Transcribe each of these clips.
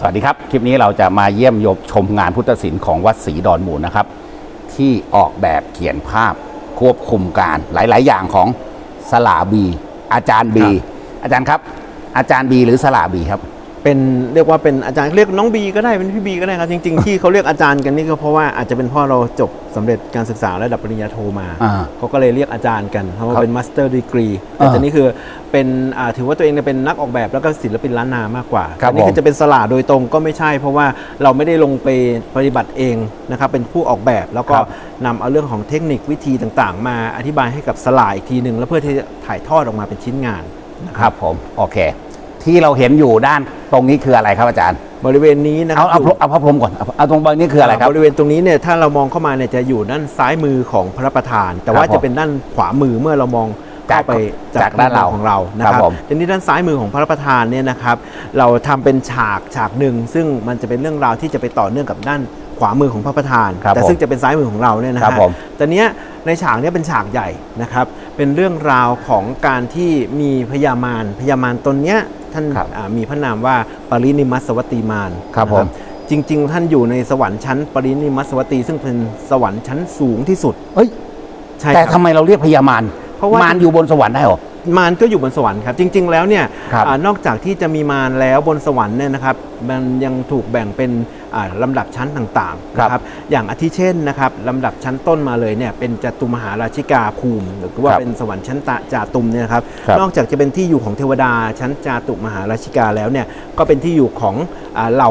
สวัสดีครับ คลิปนี้เราจะมาเยี่ยมยมชมงานพุทธศิลป์ของวัดศรีดอนหมูนะครับ ที่ออกแบบเขียนภาพควบคุมการหลาย ๆ อย่างของสลาบี อาจารย์บี อาจารย์ครับ อาจารย์บีหรือสลาบีครับ เป็นเรียกว่าเป็นอาจารย์เรียกน้องบีก็ได้เป็นพี่บีก็ได้ครับจริงๆที่เขาเรียกอาจารย์กันนี่ก็เพราะว่าอาจจะเป็นเพ่อเราจบสำเร็จการศึกษาระดับปริญญาโทมาอ่าเขาก็เลยเรียกอาจารย์กันเพราะว่าครับเป็นมาสเตอร์ดีกรีแต่อ่าตอนนี้คือเป็นอ่าถือว่าตัวเองเนี่ยเป็นนักออกแบบแล้วก็ศิลปินล้านนามากกว่าครับอันนี้ผมคือจะเป็นสลาโดยตรงก็ไม่ใช่ เพราะว่าเราไม่ได้ลงไปปฏิบัติเองนะครับเป็นผู้ออกแบบแล้วก็ครับนำเอาเรื่องของเทคนิควิธีต่างๆ มาอธิบายให้กับสลาอีกทีหนึ่งแล้วเพื่อที่จะถ่ายทอดออกมาเป็นชิ้นงานนะคครับรับผมโอเค ที่เราเห็นอยู่ด้านตรงนี้คืออะไรครับอาจารย์ บริเวณนี้นะคเอารับเอาเอาพระพรหมก่อนเอาเอาตรงบริเวณนี้คืออะไรครับ บริเวณตรงนี้เนี่ยถ้าเรามองเข้ามาเนี่ยจะอยู่ด้านซ้ายมือของพระประธาน แต่ว่าครับผมจะเป็นด้านขวามือเมื่อเรามองเข้าไปจากด้านเราของเรานะคครัรับบผมทีนี้ด้านซ้ายมือของพระประธานเนี่ยนะครับ เราทำเป็นฉากฉากหนึ่งซึ่งมันจะเป็นเรื่องราวที่จะไปต่อเนื่องกับด้านขวามือของพระประธาน ครับแต่ผมซึ่งจะเป็นซ้ายมือของเราเนี่ยนะครัฮะบผมแต่เนี้ยในฉากเนี้ยเป็นฉากใหญ่นะครับ เป็นเรื่องราวของการที่มีพญามารพญามารตนเนี้ย ท่านครับอ่ามีพระนามว่าปรินิมัสสวัตติมารครับนะผมจริง ๆ ท่านอยู่ในสวรรค์ชั้น ปรินิมัสสวัตตีซึ่งเป็นสวรรค์ชั้นสูงที่สุดเฮ้ยใช่แต่คทำรับไมเราเรียกพญามารเพราะว่ามารอยู่บนสวรรค์ได้เหรอมารก็อยู่บนสวรรค์ครับ จริง ๆ แล้วเนี่ยครับอานอกจากที่จะมีมารแล้วบนสวรรค์เนี่ยนะครับ มันยังถูกแบ่งเป็นอ่า ลำดับชั้นต่างๆนะครับอย่างอาทิเช่นนะครับลำดับชั้นต้นมาเลยเนี่ยเป็นจตุมหาราชิกาภูมิ หรือว่าครับเป็นสวรรค์ชั้นตะจาตุมเนี่ยนะครับครับนอกจากจะเป็นที่อยู่ของเทวดาชั้นจาตุมหาราชิกาแล้วเนี่ยก็เป็นที่อยู่ของอ่าเหล่า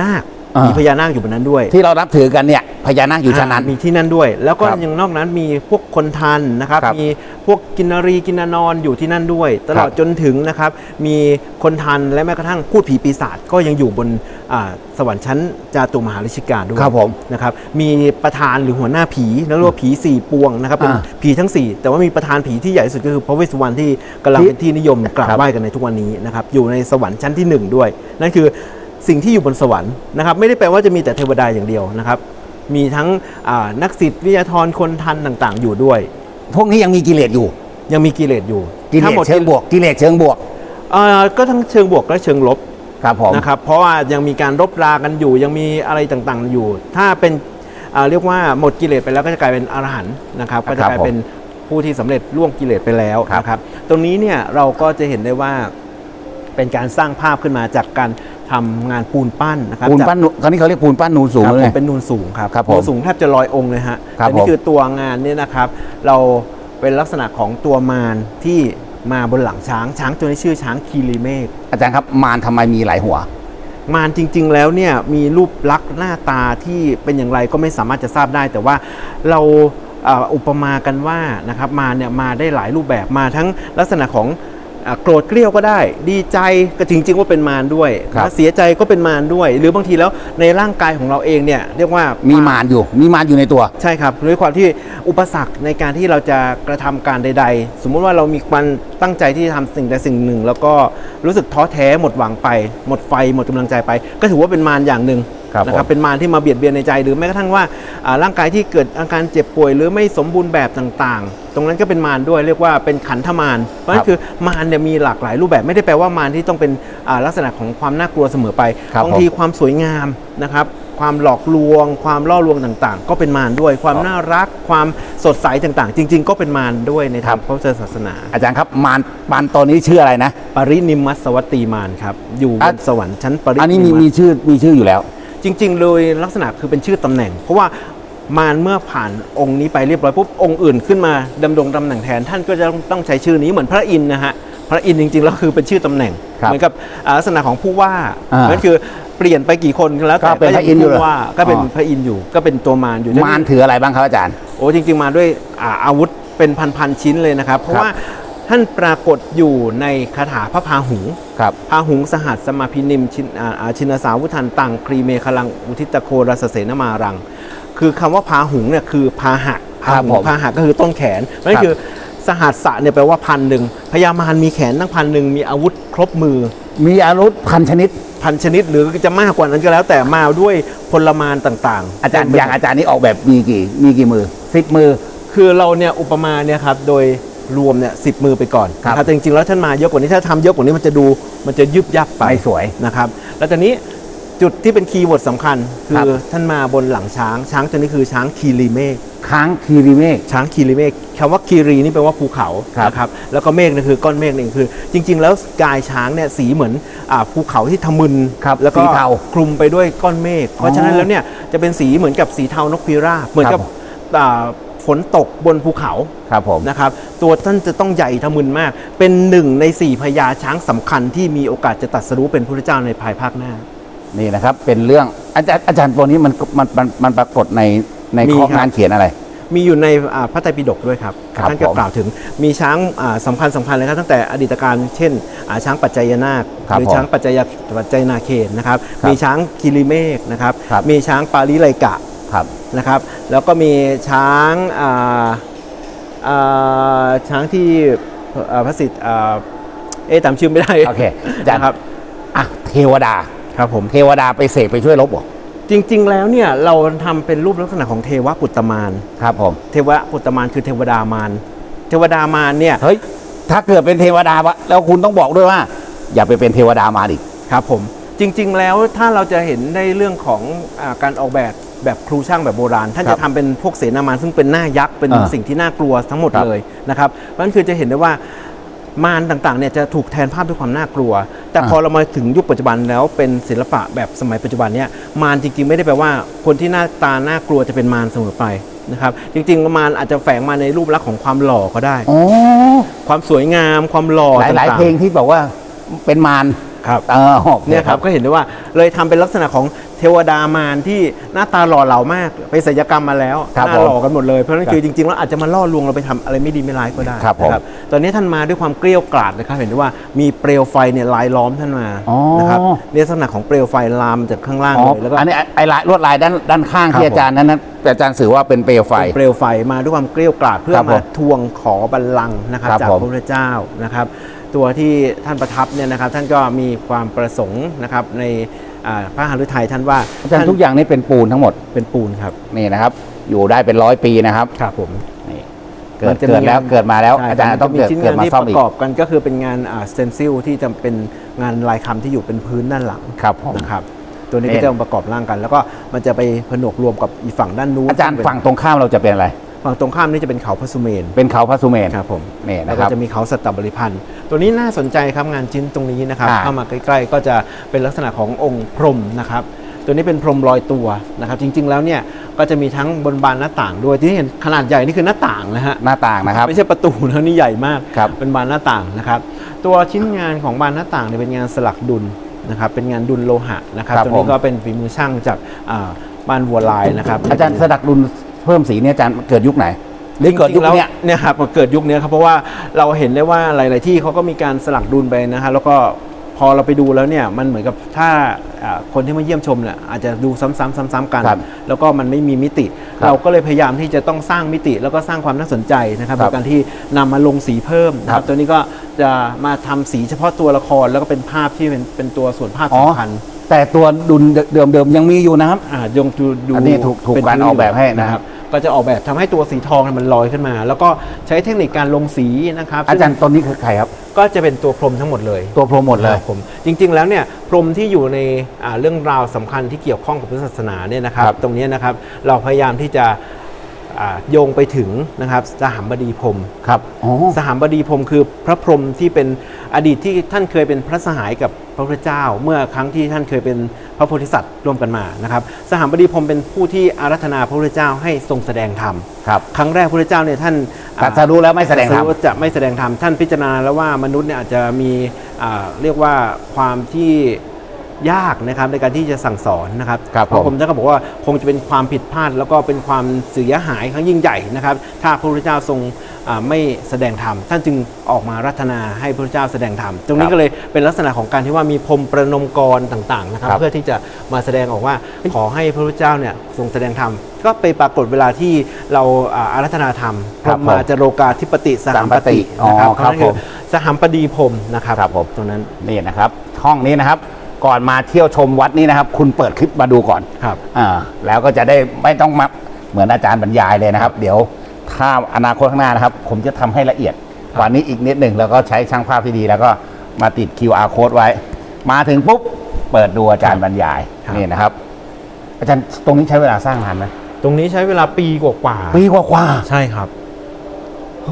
นาค อ่ามี มีพญานาคอยู่บนนั้นด้วยที่เรานับถือกันเนี่ยพญานาคอยู่ชั้นนั้นามีที่นั่นด้วย แล้วก็ครับยังนอกนั้นมีพวกคนทันนะครับ ครับมีพวกกินนารีกินนานอนอยู่ที่นั่นด้วย ตลอดครับจนถึงนะครับ มีคนทันและแม้กระทั่งพูดผีปีศาจก็ยังอยู่บนอ่าสวรรค์ชั้นจาตุมหาริชิกาด้วยครับผมนะครับ มีประธานหรือหัวหน้าผีแล้วเรียกว่าผีสี่ปวงนะครับเป็นอ่าผีทั้งสี่แต่ว่ามีประธานผีที่ใหญ่ที่สุดก็คือพระเวสสุวรรณที่กำลังที่เป็นที่นิยมกราบครับ ไหว้กันในทุกวันนี้นะครับอยู่ในสวรรค์ชั้นที่หนึ่งด้วย นั่นคือ สิ่งที่อยู่บนสวรรค์นะครับ ไม่ได้แปลว่าจะมีแต่เทวดาอย่างเดียวนะครับ มีทั้งอ่านักศิษย์วิทยาธรคนทันต่างๆ อยู่ด้วย พวกนี้ยังมีกิเลสอยู่ ยังมีกิเลสอยู่กิเลทั้งสหมดเชิงบวกกิเลสเชิงบวกเอ่อก็ทั้งเชิงบวกและเชิงลบครับผมนะครับเพราะว่ายังมีการรบรากันอยู่ยังมีอะไรต่างๆอยู่ ถ้าเป็นอ่าเรียกว่าหมดกิเลสไปแล้วก็จะกลายเป็นอรหันต์นะครับครับก็จะกลายเป็นผู้ที่สำเร็จล่วงกิเลสไปแล้วครับนะครับ ตรงนี้เนี่ยเราก็จะเห็นได้ว่าเป็นการสร้างภาพขึ้นมาจากการ ทำงานปูนปั้นนะครับปูนจากปั้นนูตอนนี้เขาเรียกปูนปั้นนูนสูงครับเลยผมเป็นนูนสูงครับครับผมนูนสูงแทบจะลอยองค์เลยฮะครับแต่นี่ผมคือตัวงานเนี่ยนะครับ เราเป็นลักษณะของตัวมารที่มาบนหลังช้างช้างตัวนี้ชื่อช้างคีรีเมฆ อาจารย์ครับมารทำไมมีหลายหัว มารจริง ๆ แล้วเนี่ยมีรูปลักษณ์หน้าตาที่เป็นอย่างไรก็ไม่สามารถจะทราบได้ แต่ว่าเราเอ่ออุปมากันว่านะครับมารเนี่ยมาได้หลายรูปแบบมาทั้งลักษณะของอะ โกรธเกลี้ยวก็ได้ ดีใจก็จริง ๆ ว่าเป็นมารด้วยครับนะเสียใจก็เป็นมารด้วย หรือบางทีแล้วในร่างกายของเราเองเนี่ยเรียกว่ามีมีมารอยู่ มีมารอยู่ในตัว ใช่ครับด้วยความที่อุปสรรคในการที่เราจะกระทำการใด ๆ สมมุติว่าเรามีความตั้งใจที่จะทำสิ่งใดสิ่งหนึ่ง แล้วก็รู้สึกท้อแท้หมดหวังไป หมดไฟหมดกำลังใจไป ก็ถือว่าเป็นมารอย่างหนึ่ง ครับนะครับผมเป็นมารที่มาเบียดเบียนในใจ หรือแม้กระทั่งว่าอ่าร่างกายที่เกิดอาการเจ็บป่วย หรือไม่สมบูรณ์แบบต่างๆ ตรงนั้นก็เป็นมารด้วยเรียกว่าเป็นขันธมารเพราะฉะนั้นคือมารเนี่ยมีหลากหลายรูปแบบไม่ได้แปลว่ามารที่ต้องเป็นอ่าลักษณะของความน่ากลัวเสมอไปครับบางทีความสวยงามนะครับความหลอกลวง ความล่อลวงต่างๆ ก็เป็นมารด้วย ความครับน่ารัก ความสดใสต่างๆ จริง ๆ ก็เป็นมารด้วยในทางพระพุทธศาสนา อาจารย์ครับมารมารตัวนี้ชื่ออะไรนะ ปรินิมมัสสวัตตีมารครับ อยู่บอะนสวรรค์ชั้นปริอันนี้นิมีมมัมีสชื่อมีชื่ออยู่แล้ว จริง ๆ เลยลักษณะคือเป็นชื่อตำแหน่ง เพราะว่ามารเมื่อผ่านองค์นี้ไปเรียบร้อยปุ๊บองค์อื่นขึ้นมาดำรงตำแหน่งแทนท่านก็จะต้องใช้ชื่อนี้เหมือนพระอินทร์นะฮะพระอินทร์จริงๆแล้วคือเป็นชื่อตำแหน่งครับเหมือนกับอ่าลักษณะของผู้ว่าอ่านั่นคือเปลี่ยนไปกี่คนก็แล้วแต่ก็เป็นพระอินทร์อยู่ผู้ว่าก็เป็นอ๋อ พระอินทร์อยู่ ก็เป็นตัวมารอยู่ มารถืออะไรบ้างครับอาจารย์ โอ้จริงๆมาด้วยอาอาวุธเป็นพันๆชิ้นเลยนะครับ เพราะครับว่า ท่านปรากฏอยู่ในคาถาพระพาหุงครับพาหุงสหัสสมาพินิมชินอ่าอ่าชินสาวุทันตังครีเมคลังอุทิตโครสเสนมารัง คือคำว่าพาหุงเนี่ยคือพาหะครัพาบหุผงมพาหะก็คือต้นแขนนั่นครับคือสหัสสะเนี่ยแปลว่าพันหนึ่งพญามารมีแขนตั้งพันหนึ่งมีอาวุธครบมือ มีอารุธพันชนิดพันชนิดหรือจะมากกว่านั้นก็แล้วแต่มาด้วยพลมารต่างๆ อาจารย์เต็มไปอย่างอาจารย์นี้ออกแบบมีกี่มีกี่มือสิบมือ คือเราเนี่ยอุปมาเนี่ยครับโดย รวมเนี่ยสิมือไปก่อนครับ นะแต่จริงๆแล้วท่านมาเยอะกว่านี้ถ้าทำเยอะกว่านี้มันจะดูมันจะยุบยับไป ไม่สวย นะครับแล้วตอนนี้จุดที่เป็นคีย์เวิร์ดสำคัญ คืครับ อท่านมาบนหลังช้าง ช้างตัวนี้คือช้างคีรีเมฆค้างคีรีเมฆ ช้างคีรีเมฆคำว่าคีรีนี่แปลว่าภูเขาครับ นะครับแล้วก็เมฆนี่คือก้อนเมฆนี่คือ จริง ๆ แล้วกายช้างเนี่ยสีเหมือนอาภูเขาที่ทะมึนครับแล้วก็สีเทาคลุมไปด้วยก้อนเมฆเพราะฉะนั้นแล้วเนี่ยจะเป็นสีเหมือนกับสีเทานกพิราบเหมือนกับครับอ่าฝ นตกบนภูเขาครับผมนะครับ ตัวท่านจะต้องใหญ่ทะมึนมาก เป็นหนึ่งในสี่พญาช้างสำคัญที่มีโอกาสจะตรัดสรู้เป็นพระเจ้าในภายภาคหน้า นี่นะครับ เป็นเรื่องอาจารย์อาจารย์ตัวนี้มันมันมันมันปรากฏในในมีข้อครับงานเขียนอะไร มีอยู่ในอ่าพระไตรปิฎกด้วยครับครับท่านก็ผมกล่าวถึงมีช้างอ่าสำคัญสำคัญเลยครับตั้งแต่อดีตการเช่นอ่าช้างปัจจัยนาคครับหรืผมช้างปัจจัยปัจจัยนาเคนนะครับครับมีช้างคิริเมฆนะครับครับ มีช้างปาลิไลกะ ครับ นะครับ แล้วก็มีช้างอ่าอ่าช้างที่อ่าพระสิทธิ์อ่าเอ๊ะจำชื่อไม่ได้โอเคอาจารย์ นะครับ อะเทวดา ครับผม เทวดาไปเสกไปช่วยลบบอกจริง ๆ แล้วเนี่ยเราทำเป็นรูปลักษณะของเทวปุตตมาน ครับผม เทวปุตตมานคือเทวดามารเทวดามารเนี่ย เฮ้ย ถ้าเกิดเป็นเทวดาวะแล้วคุณต้องบอกด้วยว่า อย่าไปเป็นเทวดามาอีก ครับผมจริงๆแล้วถ้าเราจะเห็นในเรื่องของอาการออกแบบ แบบครูช่างแบบโบราณ ท่านครัจะบทำเป็นพวกเสนามารซึ่งเป็นหน้ายักษ์เป็นอ่าสิ่งที่น่ากลัวทั้งหมดครับเลยนะครับเพราะฉะนั้นคือจะเห็นได้ว่ามารต่างๆเนี่ยจะถูกแทนภาพด้วยความน่ากลัว แต่อ่าพอเรามาถึงยุคปัจจุบันแล้วเป็นศิลปะแบบสมัยปัจจุบันเนี่ยมารจริงๆ ไม่ได้แปลว่า คนที่หน้าตาน่ากลัวจะเป็นมารเสมอไปนะครับจริงๆมารอาจจะแฝงมาในรูปลักษณ์ของความหล่อก็ได้อ๋อความสวยงามความหล่อหลายหลายต่ๆเพลงที่บอกว่าเป็นมารครับเออโอเนี่ยครับก็เห็นได้ว่าเลยทำเป็นลักษณะของ เทวดามารที่หน้าตาหล่อเหลามากไปศัลยกรรมมาแล้วหครับน้าผมหล่อกันหมดเลย เพราะฉะนั้นครับคือจริงๆแล้วอาจจะมาล่อลวงเราไปทำอะไรไม่ดีไม่ร้ายก็ได้ครับผมนะตอนนี้ท่านมาด้วยความเกลี้ยวกล่อดนะครับเห็นได้ว่ามีเปลวไฟเนี่ยลายล้อมท่านมาอ๋อ นะครับเนี่ยลักษณะของเปลวไฟลามจากข้างล่างอ๋อเลยแล้วก็ อันนี้ไอ้ลายลวดลายด้านด้านข้างครับที่อาจารย์นั้นนั้นอาจารย์สื่อว่าเป็นเปลวไฟ เป็นเปลวไฟมาด้วยความเกลี้ยวกล่อดเพื่อครับผมมาทวงขอบัลลังก์นะครับครับจากผมพระพุทธเจ้านะครับ ตัวที่ท่านประทับเนี่ยนะครับท่านก็มีความประสงค์นะครับในอ่า พระหฤทัยท่านว่าอาจารย์ท่นทุกอย่างนี่เป็นปูนทั้งหมดเป็นปูนครับนี่นะครับ อยู่ได้เป็นร้อยปีนะครับครับผมนี่เกิมัดนจะเกิดแล้วงนเกิดมาแล้วใช่อาจารย์มันต้องมีเกิดชิ้นเกิงาดนมาที่ซ่อมปอีระกกอบกันก็คือเป็นงานสเตนซิลที่จะเป็นงานลายคำที่อยู่เป็นพื้นด้านหลังครับผมนะครับตัวนี้เนี่ก็ยจะประกอบร่างกัน แล้วก็มันจะไปผนวกรวมกับอีกฝั่งด้านนู้นอาจารย์ซึ่เป็นฝั่งตรงข้ามเราจะเป็นอะไร ฝั่งตรงข้ามนี่จะเป็นเขาพระสุเมนเป็นเขาพระสุเมนครับผมนี่แล้วนะคก็รับ จะมีเขาสัตตบริพันธ์ตัวนี้น่าสนใจครับงานชิ้นตรงนี้นะครับอ่า เข้ามาใกล้ๆ ก็จะเป็นลักษณะขององค์พรหมนะครับ ตัวนี้เป็นพรหมลอยตัวนะครับ จริงๆแล้วเนี่ยก็จะมีทั้งบนบานหน้าต่างด้วยที่เห็นขนาดใหญ่นี่คือหน้าต่างนะฮะ หน้าต่างนะครับ ไม่ใช่ประตูนะนี่ใหญ่มาก ครับเป็นบานหน้าต่างนะครับ ตัวชิ้นงานของบานหน้าต่างเนี่ยเป็นงานสลักดุลนะครับ เป็นงานดุลโลหะนะครับครับตัวนี้ผม ก็เป็นฝีมือช่างจากอ่าบ้านวัวลายนะครับอาจารย์สดักดุล เพิ่มสีเนี่ยอาจารย์เกิดยุคไหนหรือเกิดยุคจริงๆแล้วเนี้ย เนี่ยครับเกิดยุคเนี้ยครับเพราะว่าเราเห็นได้ว่าหลาย ๆ ที่เขาก็มีการสลักดุลไปนะฮะแล้วก็พอเราไปดูแล้วเนี่ยมันเหมือนกับถ้าอ่าคนที่มาเยี่ยมชมเนี่ยอาจจะดูซ้ำๆซ้ำๆกัน ครับแล้วก็มันไม่มีมิติ ครับเราก็เลยพยายามที่จะต้องสร้างมิติ แล้วก็สร้างความน่าสนใจนะครับครัโดบยการที่นำมาลงสีเพิ่มนะคครัรับบ ตัวนี้ก็จะมาทำสีเฉพาะตัวละครแล้วก็เป็นภาพที่เป็นเป็นตัวส่วนภาพอ๋อสำคัญ แต่ตัวดุลเดิมๆยังมีอยู่นะครับ อ่ายงดูดูอันนี้ถูกถูกเป็นการพื้นออกแบบให้นะครับ ก็จะออกแบบทำให้ตัวสีทองเนี่ยมันลอยขึ้นมา แล้วก็ใช้เทคนิคการลงสีนะครับอาจารย์ซึ่งตัวนี้คือใครครับก็จะเป็นตัวพรหมทั้งหมดเลย ตัวโปรโมทเลย ครับผมจริงๆแล้วเนี่ยพรหมที่อยู่ในอ่าเรื่องราวสำคัญที่เกี่ยวข้องกับพุทธศาสนาเนี่ยนะครับ ครับตรงเนี้ยนะครับเราพยายามที่จะอ่า โยงไปถึงนะครับสหัมบดีพรหมครับอ๋อสหัมบดีพรหมคือพระพรหมที่เป็นอดีตที่ท่านเคยเป็นพระสหายกับพระพุทธเจ้า เมื่อครั้งที่ท่านเคยเป็นพระโพธิสัตว์ร่วมกันมานะครับสหัมบดีพรหมเป็นผู้ที่อารัธนาพระพุทธเจ้าให้ทรงแสดงธรรมครับครั้งแรกพระพุทธเจ้าเนี่ยท่านตรัสรู้แล้วไม่แสดงธรรมตสจะไม่แสดงธรรมท่านพิจารณาแล้วว่ามนุษย์เนี่ยอาจจะมีอ่าเรียกว่าความที่ ยากนะครับในการที่จะสั่งสอนนะครับครับเพราะผมผมท่านก็บอกว่าคงจะเป็นความผิดพลาด แล้วก็เป็นความเสียหายครั้งยิ่งใหญ่นะครับ ถ้าพระพุทธเจ้าทรงอ่าไม่แสดงธรรมท่านจึงออกมารัตนาให้พระพุทธเจ้าแสดงธรรมตรงนี้ครับก็เลยเป็นลักษณะของการที่ว่ามีพรมประนมกรต่างๆนะครับครับ เพื่อที่จะมาแสดงออกว่าขอให้พระพุทธเจ้าเนี่ยทรงแสดงธรรมก็ไปปรากฏเวลาที่เราอ่าอารัธนาธรรมพครัรบหมาจโรกาธิปติสหัมปติอ๋อนะครับครับเพาะฉะนั้นคือผมสหัมปดีพรหมนะครับครับผมตรงนั้นนี่นะครับห้องนี้นะครับ ก่อนมาเที่ยวชมวัดนี้นะครับ คุณเปิดคลิปมาดูก่อนครับอ่าแล้วก็จะได้ไม่ต้องมาเหมือนอาจารย์บรรยายเลยนะครับ เดี๋ยวถ้าอนาคตข้างหน้านะครับ ผมจะทำให้ละเอียดกว่านี้อีกนิดหนึ่งแล้วก็ใช้ช่างภาพที่ดี แล้วก็มาติด QR code ไว้ มาถึงปุ๊บเปิดดูอาจารย์บรรยายครับนี่นะครับ อาจารย์ตรงนี้ใช้เวลาสร้างนานไหมตรงนี้ใช้เวลาปีกว่าๆปีกว่าใช่ครับ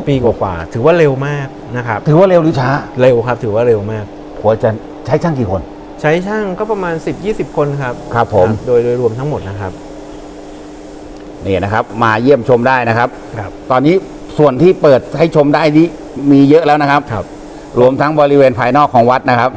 ปีกว่าๆถือว่าเร็วมากนะครับๆถือว่าเร็วหรือช้า เร็วครับ ถือว่าเร็วมากหัวอาจารย์ใช้ช่างกี่คน ใช้ช่างก็ประมาณ 10-20 คนครับครับผม โดยโดยรวมทั้งหมดนะครับ นี่นะครับ มาเยี่ยมชมได้นะครับ ครับ ตอนนี้ส่วนที่เปิดให้ชมได้นี้มีเยอะแล้วนะครับ ครับ รวมทั้งบริเวณภายนอกของวัดนะครับ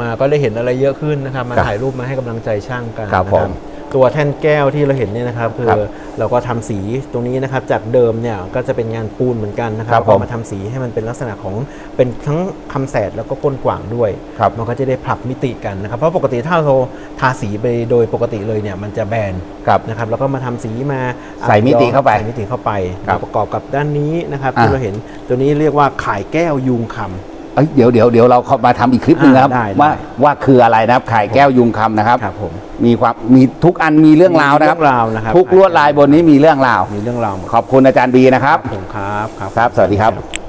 มาก็ได้เห็นอะไรเยอะขึ้นนะครับ มาครับถ่ายรูปมาให้กำลังใจช่างกันครับนะผม ตัวแท่นแก้วที่เราเห็นเนี่ยนะครับคือครับเราก็ทำสีตรงนี้นะครับจากเดิมเนี่ยก็จะเป็นงานปูนเหมือนกันนะคครัรับบผมเอามาทำสีให้มันเป็นลักษณะของเป็นทั้งคำแสดแล้วก็ก้นกว่างด้วยครับมันก็จะได้ปรับมิติกันนะครับเพราะปกติถ้าเราทาสีไปโดยปกติเลยเนี่ยมันจะแบนครับนะครับแล้วก็มาทำสีมาใส่มิติเข้าไปใส่มิติเข้าไปครับประกอบกับด้านนี้นะครับอ่าที่เราเห็นตัวนี้เรียกว่าข่ายแก้วยุงคำ เอ้ยเดี๋ยวเดี๋ยวเดี๋ยวเราเข้ามาทำอีกคลิปหนึงนะครับ อ่าได้ได้ว่าว่าคืออะไรนะครับไข่แก้วยุงคำนะครับครับผมมีความมีทุกอันมีเรื่องราวนะครับ มีเรื่องราวนะครับ ทุกลวดลายบนนี้มีเรื่องราว มีเรื่องราวหมดขอบคุณอาจารย์บีนะครับ ผมครับ ครับครับสวัสดีครับ